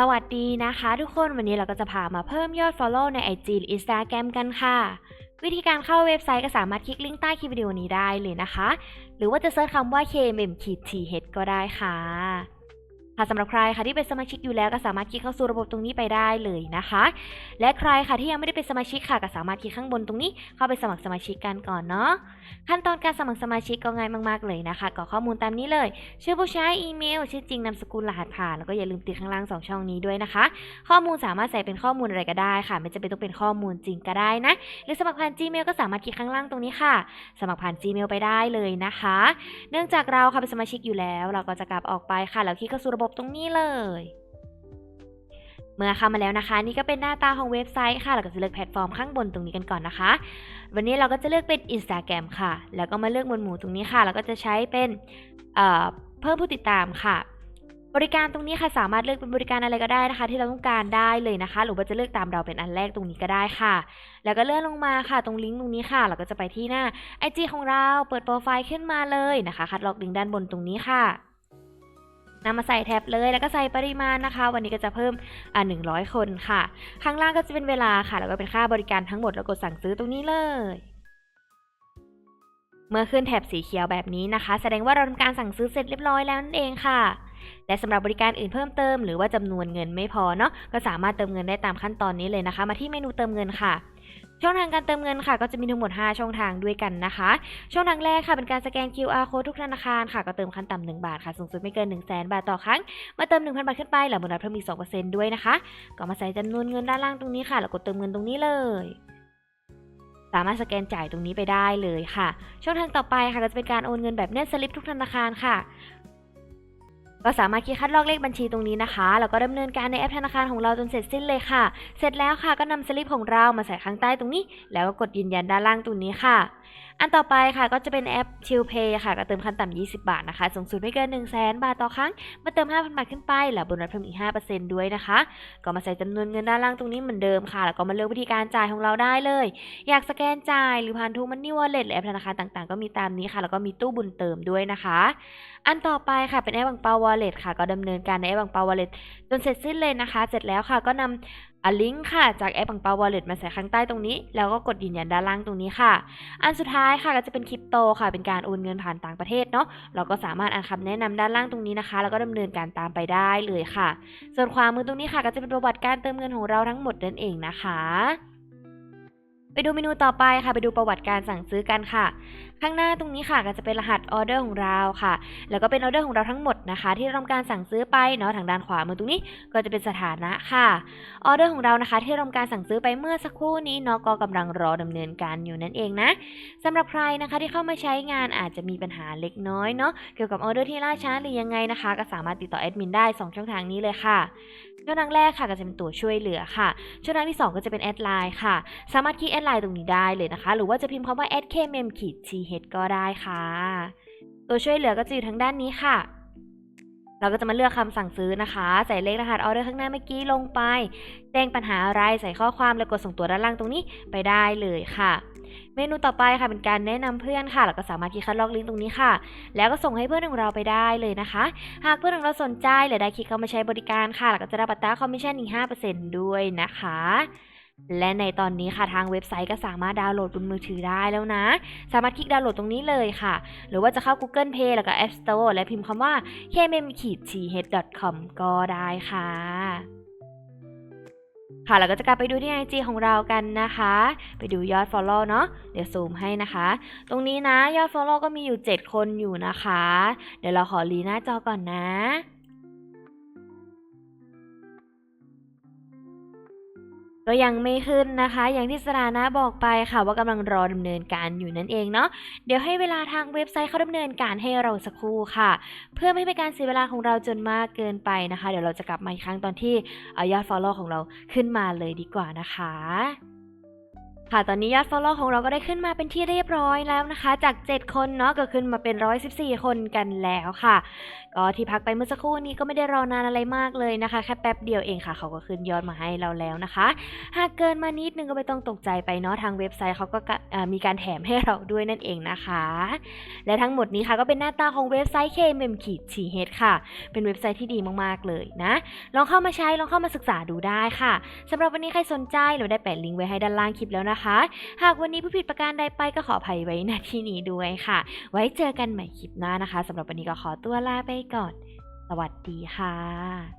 สวัสดีนะคะทุกคนวันนี้เราก็จะพามาเพิ่มยอด Follow ใน IG หรือ Instagram กันค่ะ วิธีการเข้าเว็บไซต์ก็สามารถคลิกลิงก์ใต้คลิปวิดีโอนี้ได้เลยนะคะ หรือว่าจะเซิร์ชคำว่า kmm-th ก็ได้ค่ะ ค่ะสำหรับใครค่ะที่เป็นสมาชิกอยู่แล้วก็สามารถคลิกเข้าสู่ระบบตรงนี้ไปได้เลยนะคะ และใครค่ะที่ยังไม่ได้เป็นสมาชิกค่ะก็สามารถคลิกข้างบนตรงนี้เข้าไปสมัครสมาชิกกันก่อนเนาะขั้นตอนการสมัครสมาชิกก็ง่ายมากๆเลยนะคะกรอกข้อมูลตามนี้เลย ชื่อผู้ใช้อีเมล ชื่อจริงนามสกุลรหัสผ่านแล้วก็อย่าลืมติดข้างล่างสองช่องนี้ด้วยนะคะ ข้อมูลสามารถใส่เป็นข้อมูลอะไรก็ได้ค่ะ ไม่จำเป็นต้องเป็นข้อมูลจริงก็ได้นะหรือสมัครผ่าน Gmail ก็สามารถคลิกข้างล่างตรงนี้ค่ะ สมัครผ่าน Gmail ไปได้เลยนะคะ เนื่องจากเราค่ะเป็นสมาชิกอยู่แล้ว เราก็จะกลับออกไปค่ะแล้วคลิกเข้าสู่ระบบตรงนี้เลย เมื่อเข้ามาแล้วนะคะ นี่ก็เป็นหน้าตาของเว็บไซต์ค่ะ เราก็จะเลือกแพลตฟอร์มข้างบนตรงนี้กันก่อนนะคะ วันนี้เราก็จะเลือกเป็น Instagram ค่ะ แล้วก็มาเลือกหมวดหมู่ตรงนี้ค่ะแล้วก็จะใช้เป็นเเพิ่มผู้ติดตามค่ะบริการตรงนี้ค่ะสามารถเลือกเป็นบริการอะไรก็ได้นะคะ ที่เราต้องการได้เลยนะคะ หรือว่าจะเลือกตามเราเป็นอันแรกตรงนี้ก็ได้ค่ะ แล้วก็เลื่อนลงมาค่ะ ตรงลิงก์ตรงนี้ค่ะ เราก็จะไปที่หน้า IG ของเราเปิดโปรไฟล์ขึ้นมาเลยนะคะ คัดลอกลิงก์ด้านบนตรงนี้ค่ะ นำมาใส่แท็บเลยแล้วก็ใส่ปริมาณนะคะ วันนี้ก็จะเพิ่มอ่า100 คนค่ะ ข้างล่างก็จะเป็นเวลาค่ะ แล้วก็เป็นค่าบริการทั้งหมดแล้วกดสั่งซื้อตรงนี้เลยเมื่อขึ้นแถบสีเขียวแบบนี้นะคะ แสดงว่าเราทำการสั่งซื้อเสร็จเรียบร้อยแล้วนั่นเองค่ะ และสำหรับบริการอื่นเพิ่มเติม หรือว่าจำนวนเงินไม่พอเนาะก็สามารถเติมเงินได้ตามขั้นตอนนี้เลยนะคะ มาที่เมนูเติมเงินค่ะ ช่องทางการเติมเงินค่ะก็จะมีทั้งหมด 5 ช่องทางด้วยกันนะคะ ช่องทางแรกค่ะเป็นการสแกน QR code ทุกธนาคารค่ะก็เติมขั้นต่ำ1บาทค่ะสูงสุดไม่เกิน 1 0 0 0 0 0บาทต่อครั้ง มาเติม 1,000 บาทขึ้นไปแล้วโบนัสเพิ่มอีก2%ด้วยนะคะ ก็มาใส่จำนวนเงินด้านล่างตรงนี้ค่ะ แล้วกดเติมเงินตรงนี้เลยสามารถสแกนจ่ายตรงนี้ไปได้เลยค่ะ ช่องทางต่อไปค่ะก็จะเป็นการโอนเงินแบบเน็ตสลิปทุกธนาคารค่ะ ก็สามารถคีย์คัดลอกเลขบัญชีตรงนี้นะคะแล้วก็ดำเนินการในแอปธนาคารของเราจนเสร็จสิ้นเลยค่ะ เสร็จแล้วค่ะก็นำสลิปของเรามาใส่ข้างใต้ตรงนี้ แล้วก็กดยืนยันด้านล่างตรงนี้ค่ะ อันต่อไปค่ะก็จะเป็นแอป Chill Pay ค่ะ ก็เติมขั้นต่ำ 20 บาทนะคะ สูงสุดไม่เกิน 1 0 0 0 0 0บาทต่อครั้ง มาเติม 5,000 บาทขึ้นไป แล้วโบนัสเพิ่มอีก 5%ด้วยนะคะ ก็มาใส่จำนวนเงินด้านล่างตรงนี้เหมือนเดิมค่ะ แล้วก็มาเลือกวิธีการจ่ายของเราได้เลย อยากสแกนจ่ายหรือผ่านทูมันนี่วอลเล็ตหรือแอปธนาคารต่างๆ ก็มีตามนี้ค่ะ แล้วก็มีตู้บุญเติมด้วยนะคะ อันต่อไปค่ะเป็นแอปบังเปาวอลเล็ตค่ะ ก็ดำเนินการในแอปบังเปาวอลเล็ตจนเสร็จสิ้นเลยนะคะ เสร็จแล้วค่ะก็นำอะลิงก์ค่ะจากแอปปังเปาวอลเล็ตมาใส่ข้างใต้ตรงนี้ แล้วก็กดยืนยันด้านล่างตรงนี้ค่ะ อันสุดท้ายค่ะก็จะเป็นคริปโตค่ะ เป็นการโอนเงินผ่านต่างประเทศเนาะเราก็สามารถอ่านคำแนะนำด้านล่างตรงนี้นะคะ แล้วก็ดำเนินการตามไปได้เลยค่ะ ส่วนความมือตรงนี้ค่ะ ก็จะเป็นประวัติการเติมเงินของเราทั้งหมดนั่นเองนะคะ ไปดูเมนูต่อไปค่ะ ไปดูประวัติการสั่งซื้อกันค่ะ ข้างหน้าตรงนี้ค่ะก็จะเป็นรหัสออเดอร์ของเราค่ะ แล้วก็เป็นออเดอร์ของเราทั้งหมดนะคะ ที่เราทำการสั่งซื้อไปเนาะทางด้านขวามือตรงนี้ก็จะเป็นสถานะค่ะออเดอร์ของเรานะคะ ที่เราทำการสั่งซื้อไปเมื่อสักครู่นี้เนาะก็กำลังรอดำเนินการอยู่นั่นเองนะสำหรับใครนะคะที่เข้ามาใช้งานอาจจะมีปัญหาเล็กน้อยเนาะเกี่ยวกับออเดอร์ที่ล่าช้าหรือยังไงนะคะ ก็สามารถติดต่อแอดมินได้สองช่องทางนี้เลยค่ะ ช่องทางแรกค่ะก็จะเป็นตัวช่วยเหลือค่ะ ช่องทางที่ 2 ก็จะเป็นแอดไลน์ค่ะ สามารถคลิกแอดไลน์ตรงนี้ได้เลยนะคะ หรือว่าจะพิมพ์คำว่า @kmm ขีด th ก็ได้ค่ะ ตัวช่วยเหลือก็จะอยู่ทางด้านนี้ค่ะ เราก็จะมาเลือกคำสั่งซื้อนะคะ ใส่เลขรหัสออเดอร์ข้างหน้าเมื่อกี้ลงไปแจ้งปัญหาอะไรใส่ข้อความแล้วกดส่งตัวด้านล่างตรงนี้ไปได้เลยค่ะ เมนูต่อไปค่ะเป็นการแนะนำเพื่อนค่ะแล้วก็สามารถคลิกคัดลอกลิงก์ตรงนี้ค่ะ แล้วก็ส่งให้เพื่อนของเราไปได้เลยนะคะ หากเพื่อนของเราสนใจหรือได้คลิกเข้ามาใช้บริการค่ะแล้วก็จะได้ปัตราคอมมิชชั่นอีก5%ด้วยนะคะ และในตอนนี้ค่ะทางเว็บไซต์ก็สามารถดาวน์โหลดบนมือถือได้แล้วนะ สามารถคลิกดาวน์โหลดตรงนี้เลยค่ะ หรือว่าจะเข้า Google Play แล้วก็ App Store และพิมพ์คำว่า kmm-th.com ก็ได้ค่ะค่ะเราก็จะกลับไปดูที่ IG ของเรากันนะคะ ไปดูยอด Follow เนาะเดี๋ยวซูมให้นะคะ ตรงนี้นะยอด Follow ก็มีอยู่ 7 คนอยู่นะคะ เดี๋ยวเราขอรีหน้าจอก่อนนะ ก็ยังไม่ขึ้นนะคะ อย่างที่สรานะบอกไปค่ะว่ากำลังรอดำเนินการอยู่นั่นเองเนาะเดี๋ยวให้เวลาทางเว็บไซต์เขาดำเนินการให้เราสักครู่ค่ะ เพื่อไม่ให้เป็นการเสียเวลาของเราจนมากเกินไปนะคะ เดี๋ยวเราจะกลับมาอีกครั้งตอนที่อยอด follow ของเราขึ้นมาเลยดีกว่านะคะ ค่ะตอนนี้ยอด follow ของเราก็ได้ขึ้นมาเป็นที่เรียบร้อยแล้วนะคะ จาก 7 คนเนาะก็ขึ้นมาเป็น 114 คนกันแล้วค่ะ ก็ที่พักไปเมื่อสักครู่นี้ก็ไม่ได้รอนานอะไรมากเลยนะคะ แค่แป๊บเดียวเองค่ะ เขาก็ขึ้นยอดมาให้เราแล้วนะคะ หากเกินมานิดนึงก็ไม่ต้องตกใจไปเนาะทางเว็บไซต์เขาก็มีการแถมให้เราด้วยนั่นเองนะคะ และทั้งหมดนี้ค่ะก็เป็นหน้าตาของเว็บไซต์ KMM ขีด h ค่ะ เป็นเว็บไซต์ที่ดีมากๆเลยนะลองเข้ามาใช้ลองเข้ามาศึกษาดูได้ค่ะสำหรับวันนี้ใครสนใจเราได้แปะลิงก์ไว้ให้ด้านล่างคลิปแล้วนะคะ หากวันนี้ผู้ผิดประการใดไปก็ขออภัยไว้ณที่นี้ด้วยค่ะ ไว้เจอกันใหม่คลิปหน้านะคะสำหรับวันนี้ก็ขอตัวลาไปก่อน สวัสดีค่ะ